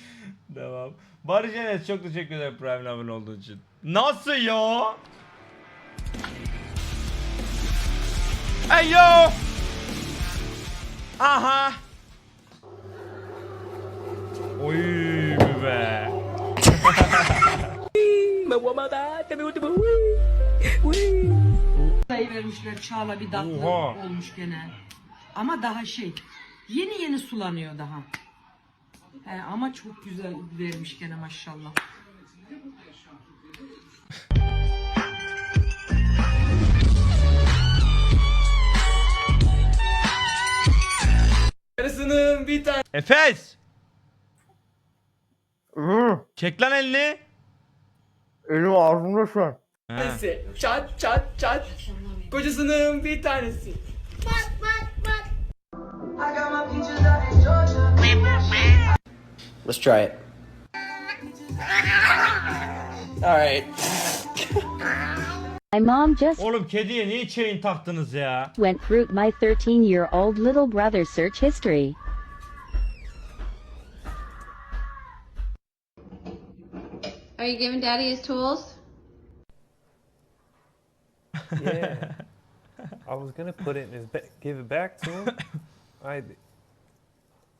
Devam. Barış Enes çok teşekkür ederim Prime'le abone olduğun için. Nasıl ya? Hey yo! Aha! Oy be? Sayı vermişler Çağla bir Oha. olmuş gene. Ama daha şey yeni yeni sulanıyor daha. He, ama çok güzel vermiş gene maşallah. Karısının bir tane Efes! Çek lan elini. Elim ağzımda şu an. Ha. tanesi. Çat çat çat. Kocasının bir tanesi. Let's try it. All right. My mom just Oğlum kediye niye chain taktınız ya? went through my 13 year old little brother's search history. Are you giving Daddy his tools? Yeah. I was gonna put it in his ba- give it back to him. I,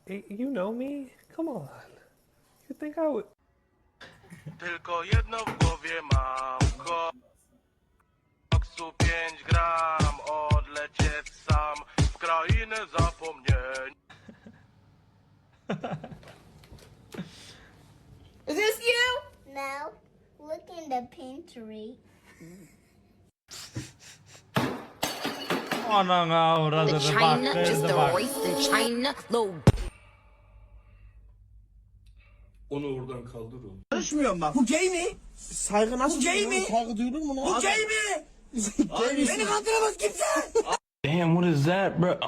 Eh, you know me. Come on. You think I would? Tylko jedno w głowie mam Koksu 5 gram Odlecieć sam W krainę zapomnień Is this you? No. Look in the pantry. Anana avradını bak kızdı bak. China, little Konuşmuyorum bak. Bu gay mi? Saygı nasıl Bu gay mi? Saygı duydun mu lan? Bu gay mi? Beni kandıramaz kimse. Damn what is that bro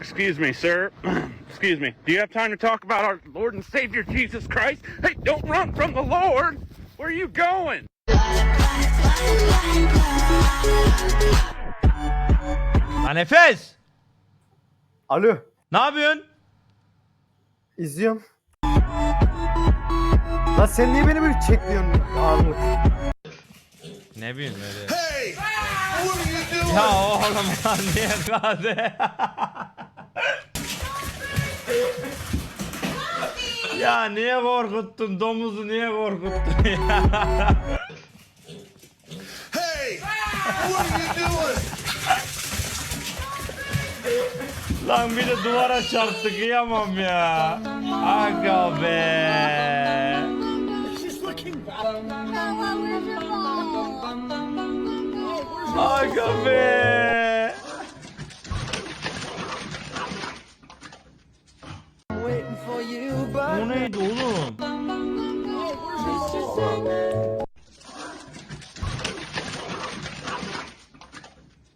Excuse me, sir. Excuse me. Do you have time to talk about our Lord and Savior Jesus Christ? Hey, don't run from the Lord! Where are you going? Lan Efes! Alo. Ne yapıyorsun? İzliyorum. Lan sen niye beni böyle çekliyorsun Armut? Ne bileyim öyle. Ya oğlum lan niye kaldı? ya niye korkuttun? Domuzu niye korkuttun ya? Lan bir de duvara çarptı kıyamam ya. Aga be. Aga be. Bu neydi oğlum?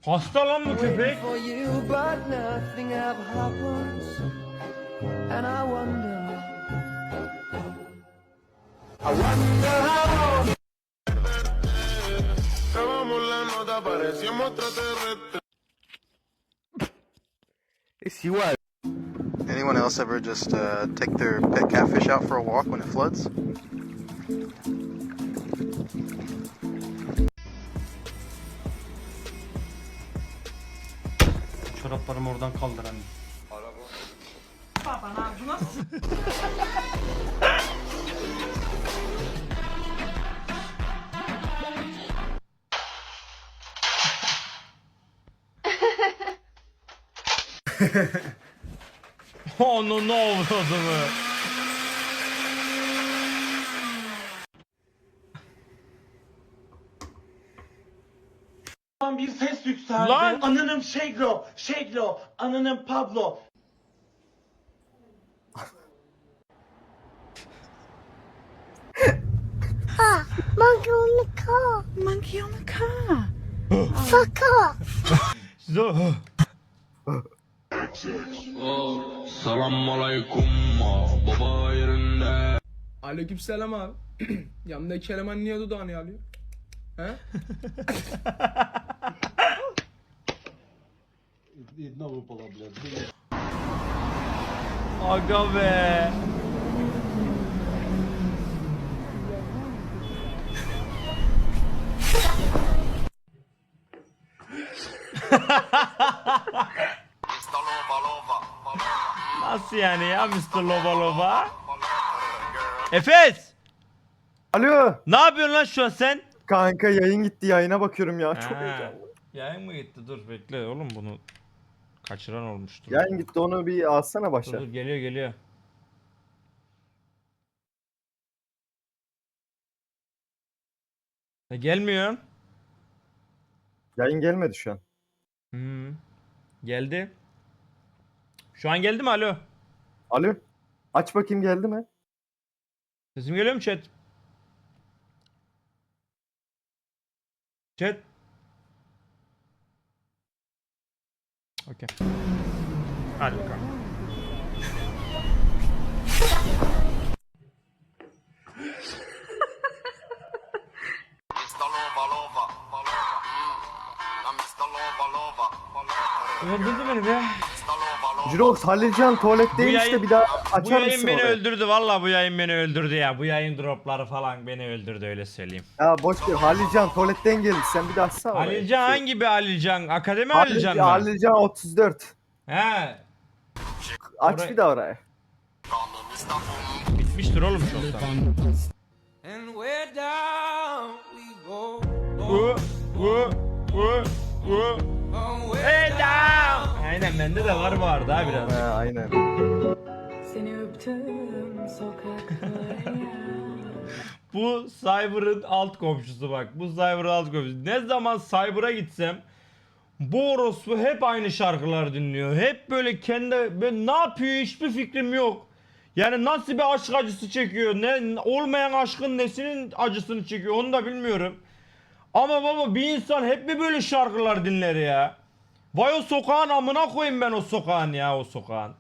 Hasta lan bu köpek. You, but nothing ever happens. And I wonder. I wonder how. It's you out. Anyone else ever just uh, take their pet catfish out for a walk when it floods? Çoraplarımı oradan kaldıran. Babana bu nasıl? Onu ne oldu ses yükseldi. Lan! Ananım Şeglo, Şeglo, ananım Pablo. Monkey on the car. Monkey on the car. Fuck off. Zo. Aleykümselam abi. Yanındaki eleman niye dudağını yalıyor? Aga be. Nasıl yani ya Mr. Lova Lova? Efes! Alo. Ne yapıyorsun lan şu an sen? Kanka yayın gitti yayına bakıyorum ya. Çok Ha, heyecanlı. Yayın mı gitti? Dur bekle oğlum bunu kaçıran olmuştur. Yayın gitti onu bir alsana Dur, başa. dur geliyor geliyor. E, gelmiyor. Yayın gelmedi şu an. Hmm. Geldi. Şu an geldi mi alo? Alo. Aç bakayım geldi mi? Sesim geliyor mu chat? Chat. Okey. Hadi bakalım. Öldürdü beni be. Jirox Halilcan tuvaletteymiş yayın- de bir daha Bu açar yayın mısın beni orayı? öldürdü. Vallahi bu yayın beni öldürdü ya. Bu yayın dropları falan beni öldürdü öyle söyleyeyim. Ya boş ver Halilcan tuvaletten geldi sen bir daha açsana orayı. Halilcan hangi bir Halilcan? Akademi Halil- Halilcan mı? Halilcan 34. He. Aç Orayı- bir daha orayı. Bitmiştir oğlum çoktan. Uu, uu, uu, uu. Hey down. Aynen bende de var bu arada ha biraz. He aynen. Seni öptüm sokaklara. Bu Cyber'ın alt komşusu bak. Bu Cyber'ın alt komşusu. Ne zaman Cyber'a gitsem bu orospu hep aynı şarkılar dinliyor. Hep böyle kendi ben ne yapıyor hiçbir fikrim yok. Yani nasıl bir aşk acısı çekiyor? Ne olmayan aşkın nesinin acısını çekiyor onu da bilmiyorum. Ama baba bir insan hep mi böyle şarkılar dinler ya? Vay o sokağın amına koyayım ben o sokağın ya o sokağın.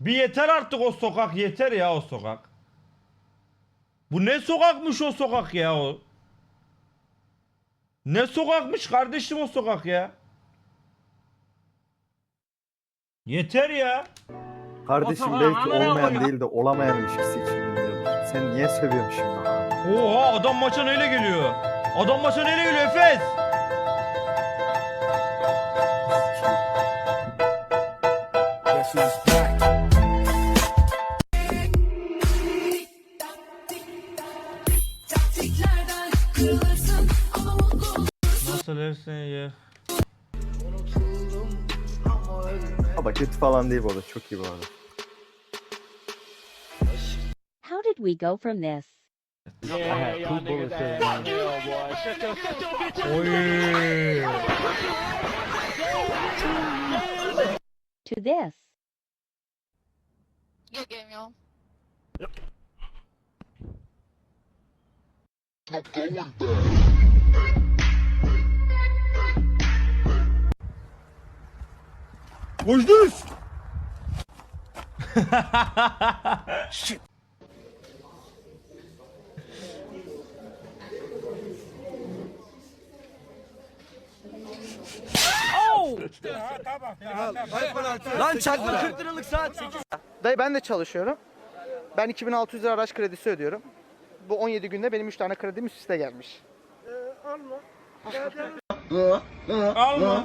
Bir yeter artık o sokak yeter ya o sokak. Bu ne sokakmış o sokak ya o? Ne sokakmış kardeşim o sokak ya? Yeter ya. Kardeşim belki amına olmayan koyayım. değil de olamayan ilişkisi için dinliyordur. Sen niye sövüyorsun şimdi? Oha adam maça neyle geliyor? Adam maça neyle geliyor Efes? Hersin ya? Baba kötü falan değil bu arada. Çok iyi bu arada. How did we go from this? Oy. To this? Koştunuz. Lan çakma 40 liralık saat 8. Dayı ben de çalışıyorum. Ben 2600 lira araç kredisi ödüyorum. Bu 17 günde benim 3 tane kredim üst üste gelmiş. Alma.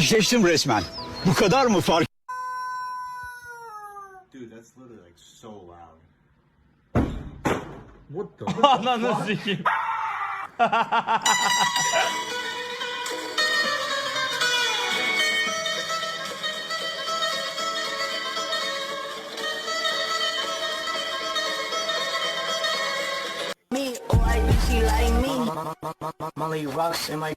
gençleştim resmen. Bu kadar mı fark? What the? Ananı sikeyim. Molly rocks in my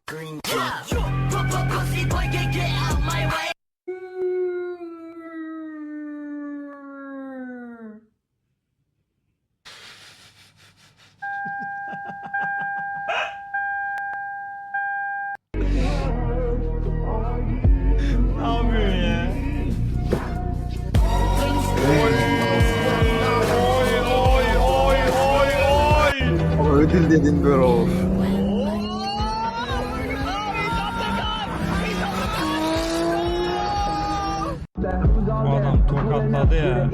tokatladı ya.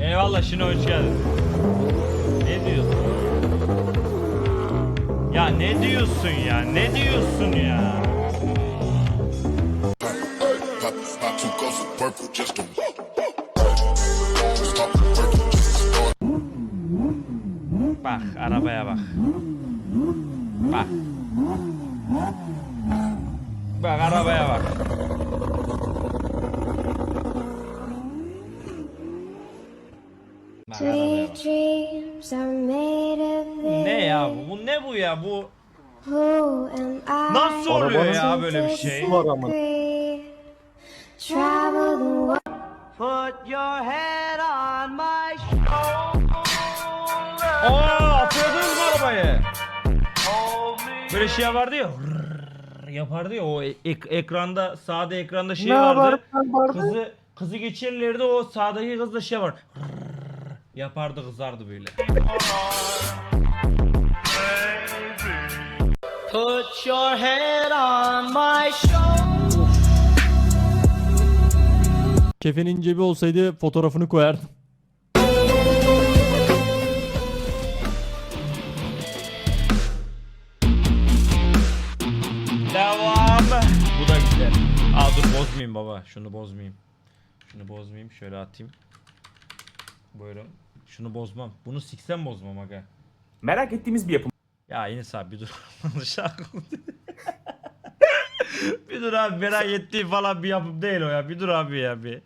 Eyvallah Şino hoş geldin. Ne diyorsun? Ya ne diyorsun ya? Ne diyorsun ya? Bak arabaya bak. Bak. Bak arabaya bak. Bak arabaya bak. dreams are made of Ne ya bu? Bu ne bu ya? Bu Who am I? nasıl oluyor Arabanın ya böyle bir şey? Var ama. Travel the world. Put your head on my Aa atıyordunuz mu arabayı? Böyle şey vardı ya. Yapardı ya o ek- ekranda sağda ekranda şey Ne vardı. vardı? Kızı kızı geçirirlerdi o sağdaki kızda şey var. Yapardı kızardı böyle. Put your head on my shoulder. Kefenin cebi olsaydı fotoğrafını koyardım. Bozmayayım baba. Şunu bozmayayım. Şunu bozmayayım. Şöyle atayım. Buyurun. Şunu bozmam. Bunu siksem bozmam aga. Merak ettiğimiz bir yapım. Ya Enes abi bir dur. Bir dur abi merak ettiği falan bir yapım değil o ya. Bir dur abi ya bir.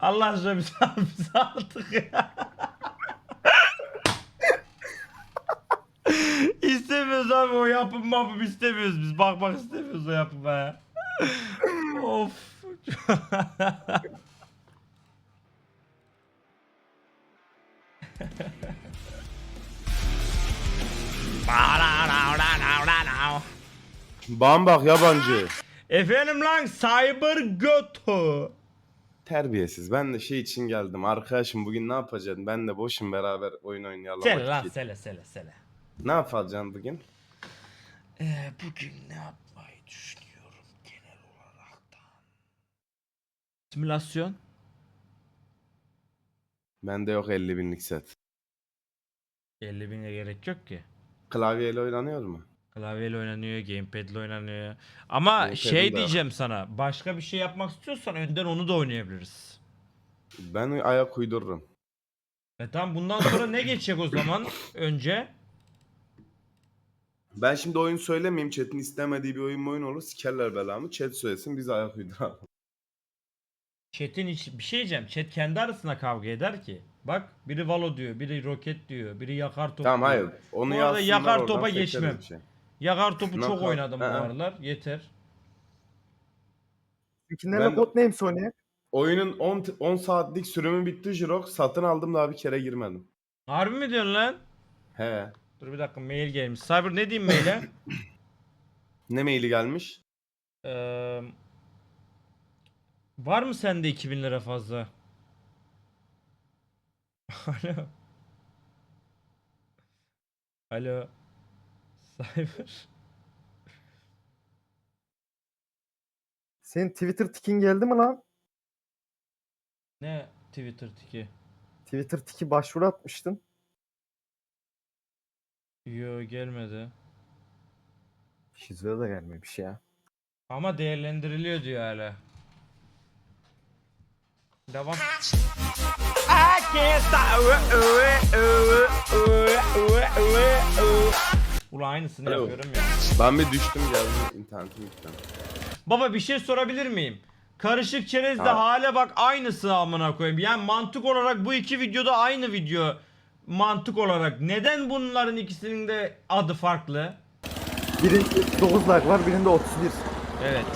Allah aşkına bir sal artık ya. istemiyoruz abi o yapım mapım istemiyoruz biz. Bakmak istemiyoruz o yapıma ya. of. Bambak yabancı. Efendim lan cyber götü. Terbiyesiz. Ben de şey için geldim. Arkadaşım bugün ne yapacaksın? Ben de boşum beraber oyun oynayalım. Sele vakit lan geç- sele sele sele. Ne yapacaksın bugün? Ee, bugün ne yapmayı düşünüyorum genel olarak da. Simülasyon. Bende yok 50 binlik set. 50 bine gerek yok ki. Klavyeyle oynanıyor mu? Klavyeyle oynanıyor, gamepad'le oynanıyor. Ama Gamepad'im şey de diyeceğim sana. Başka bir şey yapmak istiyorsan önden onu da oynayabiliriz. Ben ayak uydururum. E tamam bundan sonra ne geçecek o zaman önce? Ben şimdi oyun söylemeyeyim. Chat'in istemediği bir oyun mu oyun olur. Sikerler belamı. Chat söylesin biz ayak uyduralım. Chat'in iç bir şey diyeceğim. Chat kendi arasında kavga eder ki. Bak biri Valo diyor, biri Roket diyor, biri yakar top tamam diyor. hayır. Onu Bu arada yazsınlar yakar oradan, topa geçmem. bir şey. Yakar topu çok oynadım bu aralar. Yeter. Ben- bot names oynayak. Oyunun 10, 10 saatlik sürümü bitti Jirok. Satın aldım daha bir kere girmedim. Harbi mi diyorsun lan? He. Dur bir dakika mail gelmiş. Cyber ne diyeyim maile? Ne maili gelmiş? Eee, var mı sende 2000 lira fazla? Alo. Alo. Cyber. Senin Twitter tikin geldi mi lan? Ne Twitter tiki? Twitter tiki başvuru atmıştın. Yo gelmedi. Şizoya da gelmemiş ya. Ama değerlendiriliyor diyor hala. Devam. Ulan aynısını Alo. yapıyorum ya. Ben bir düştüm geldim internetim gitti. Baba bir şey sorabilir miyim? Karışık çerez de Ha. hale bak aynısı amına koyayım. Yani mantık olarak bu iki videoda aynı video. mantık olarak neden bunların ikisinin de adı farklı? Birinde 9 like var birinde 31. Evet.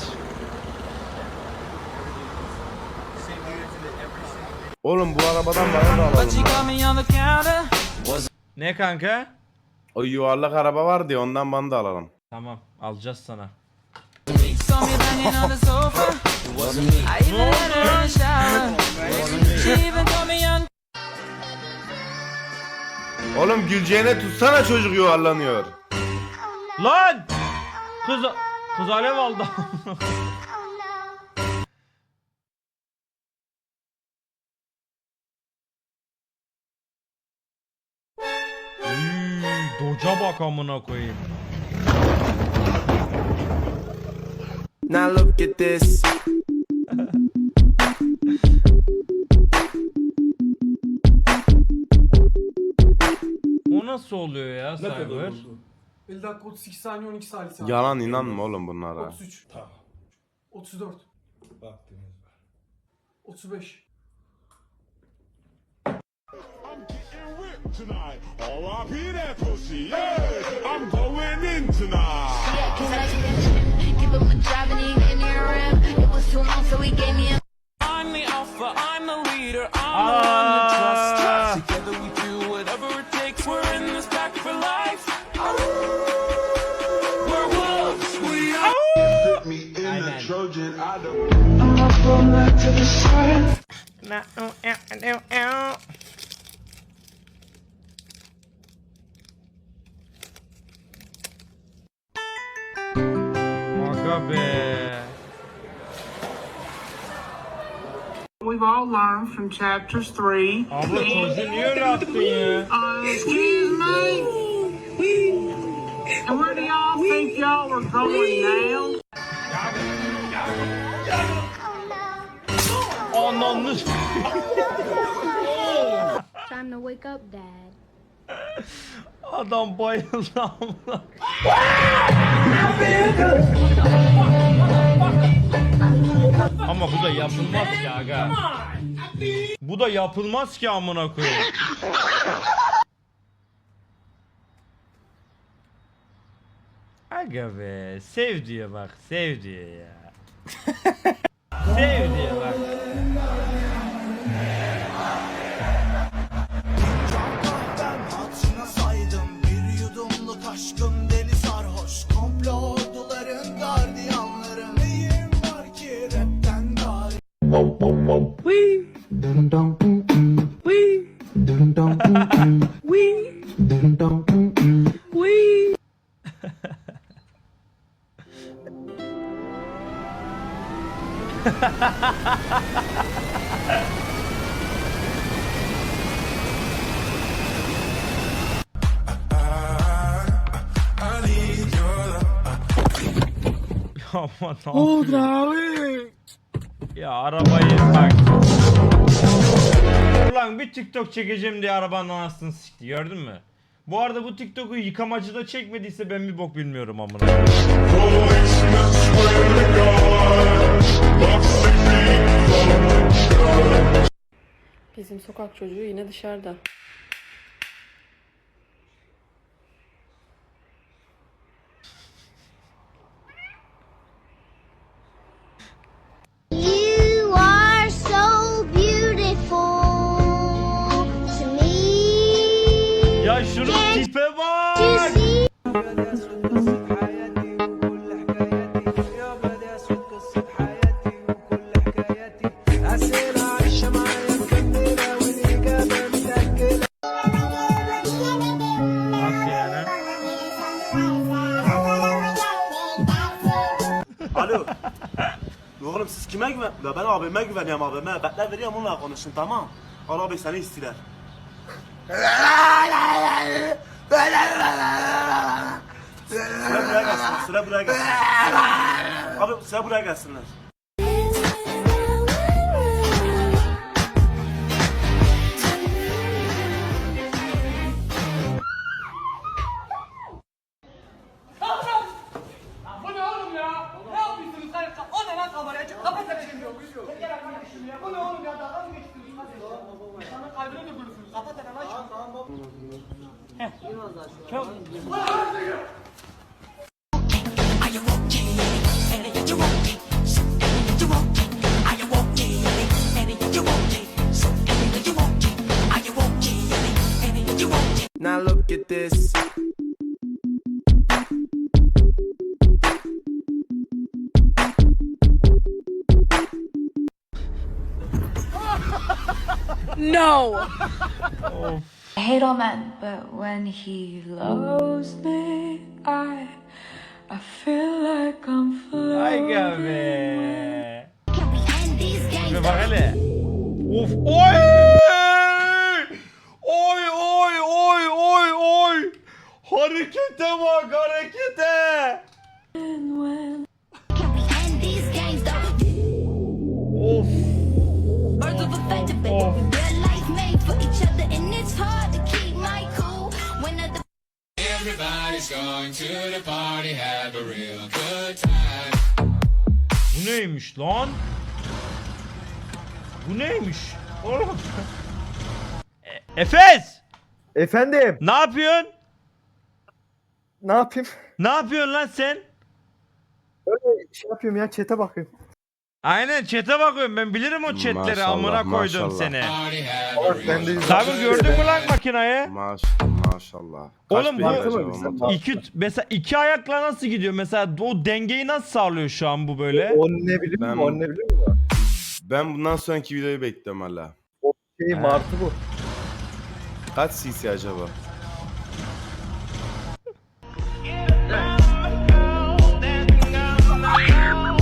Oğlum bu arabadan bana da alalım. lan. Ne kanka? O yuvarlak araba var diye ondan bana da alalım. Tamam alacağız sana. Oğlum güleceğine tutsana çocuk yuvarlanıyor. Lan! Kız kız alev aldı. Doca bak amına koyayım. Now look at this. O nasıl oluyor ya Cyber? 50 dakika 32 saniye 12 salise. Yalan inanma oğlum bunlara. 33. Tamam. 34. Vaktimiz var. 35. tonight. R.I.P. that pussy. I'm going in tonight. Yeah. Give him a job and he gave me a rim. It was too long, so he gave me a. I'm the alpha, I'm the leader, I'm the ah. one Together we do whatever it takes. We're in this pack for life. We're wolves. We are. Ah. Put me in I the meant. Trojan. I don't. I'm up to the oh. All learned from chapters 3. Abla çocuğu niye öyle attın ya? Uh, excuse me? And where do y'all think y'all are going now? Ananı. Time to wake up, Dad. oh don't bayıldı amına. Ama bu da yapılmaz ki aga. Bu da yapılmaz ki amına koyayım. Aga be sev diye bak sev diye ya. Mông mông. Wee. Dun dun dun dun. Wee. Dun dun dun Otra vez. Ya arabayı bak. Ulan bir TikTok çekeceğim diye arabanın anasını sikti gördün mü? Bu arada bu TikTok'u yıkamacıda çekmediyse ben bir bok bilmiyorum amına. Bizim sokak çocuğu yine dışarıda. Ben abime güveniyorum abime. Bekle veriyorum onunla konuşun tamam. Al abi seni istiler. Sıra buraya gelsinler. Sıra buraya gelsinler. Abi sıra buraya gelsinler. No! I hate all men, but when he loves me, I I feel like I'm floating. Aga be. Şuna bak hele. Of. Oy! Oy oy oy oy oy. Harekete bak harekete. Everybody's going to the party, have a real good time. Bu neymiş lan? Bu neymiş? Oğlum. E- Efes! Efendim. Ne yapıyorsun? Ne yapayım? Ne yapıyorsun lan sen? Öyle şey yapıyorum ya chat'e bakıyorum. Aynen chat'e bakıyorum ben bilirim o chatleri Maşallah, amına koydum maşallah. seni. Ben de Sabır gördün mü lan makinayı? Maş, maşallah. Oğlum bu- beygir motor? İki, mesela iki ayakla nasıl gidiyor? Mesela o dengeyi nasıl sağlıyor şu an bu böyle? O ne biliyor Ben-? O ne biliyor musun? Ben bundan sonraki videoyu bekliyorum hala. Şey martı bu. Kaç cc acaba?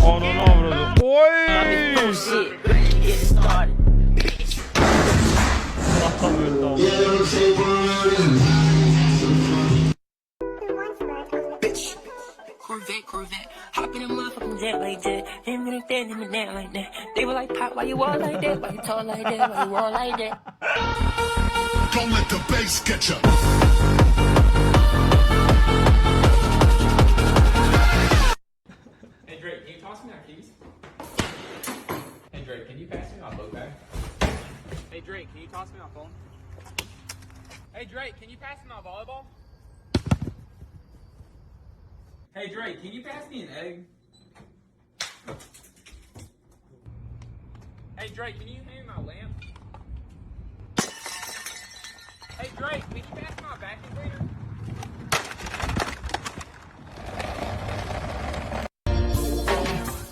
Ananı avradı. Oy! Allah'tan öldü ama. Corvette, Corvette. Hop in a motherfucking jet like that. Like that. They were like, Pop, why you all like that? Why you talk like that? Why you all like that? Don't let the bass get you. Hey Drake, can you pass me an egg? Hey Drake, can you hand me my lamp? Hey Drake, can you pass my vacuum cleaner?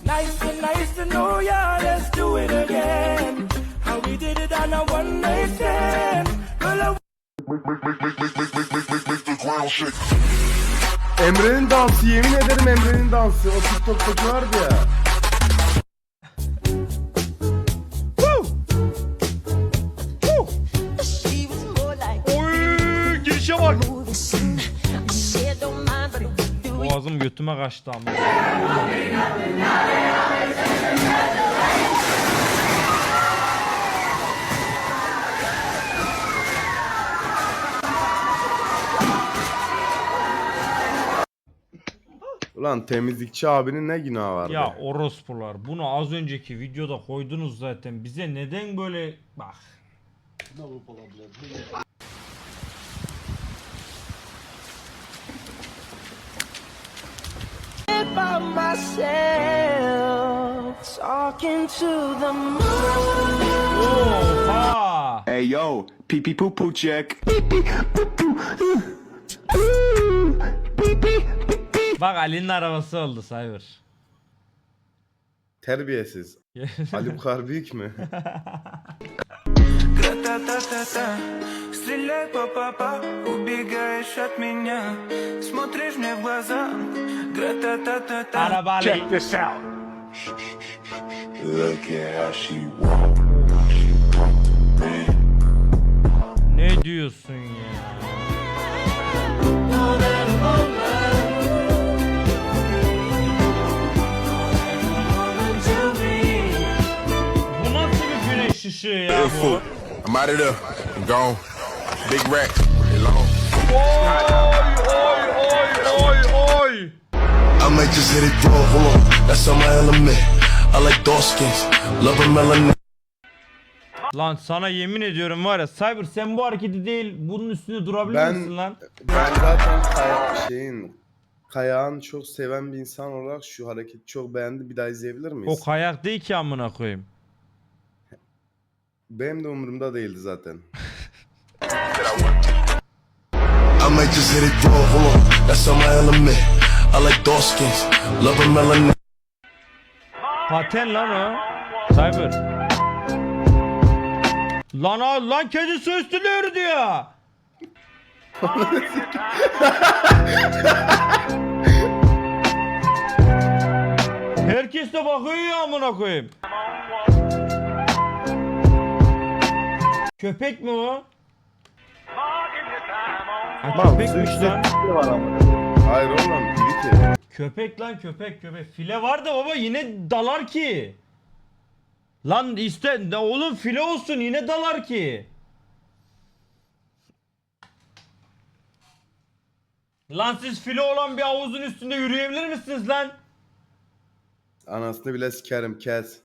Nice to nice to know ya. Let's do it again. How we did it on a one night stand. Girl, I Emre'nin dansı yemin ederim Emre'nin dansı. O TikTok'taki vardı ya. Oy! Girişe bak. Boğazım götüme kaçtı ama. Ulan temizlikçi abinin ne günahı vardı? Ya orospular bunu az önceki videoda koydunuz zaten. Bize neden böyle bak. by myself, talking to the moon. Oha! Hey yo, pee pee poo poo check. Bak Ali'nin arabası oldu Cyber. Terbiyesiz. Ali Bukar büyük mü? Гра-та-та-та-та Стреляй, па-па-па Убегаешь от меня Смотришь мне в глаза Гра-та-та-та-та Araba Ali. this out Look at how she walk. Ne diyorsun ya? Işığı ya bu? I'm out of there I'm gone Big rack long Oy oy oy oy. I might just hit it raw, hold on That's on my element I like dark skins Love a melanin Lan sana yemin ediyorum var ya Cyber sen bu hareketi değil bunun üstünde durabilir Ben- misin lan? Ben zaten kaya, şeyin kayağın çok seven bir insan olarak şu hareketi çok beğendim. Bir daha izleyebilir miyiz? O kayak değil ki amına koyayım. Benim de umurumda değildi zaten. I might just hit it raw, hold on, that's on my element. I like dark skins, love a melanin. Paten lan o. Cyber. Lan o- lan kedi su üstünde yürü diyor. Herkes de bakıyor ya amına koyayım. Köpek mi o? Ha, köpekmiş su üstü lan. var ama. Hayır oğlum biri ki. Köpek lan köpek köpek. File var da baba yine dalar ki. Lan iste de oğlum file olsun yine dalar ki. Lan siz file olan bir havuzun üstünde yürüyebilir misiniz lan? Anasını bile sikerim kes.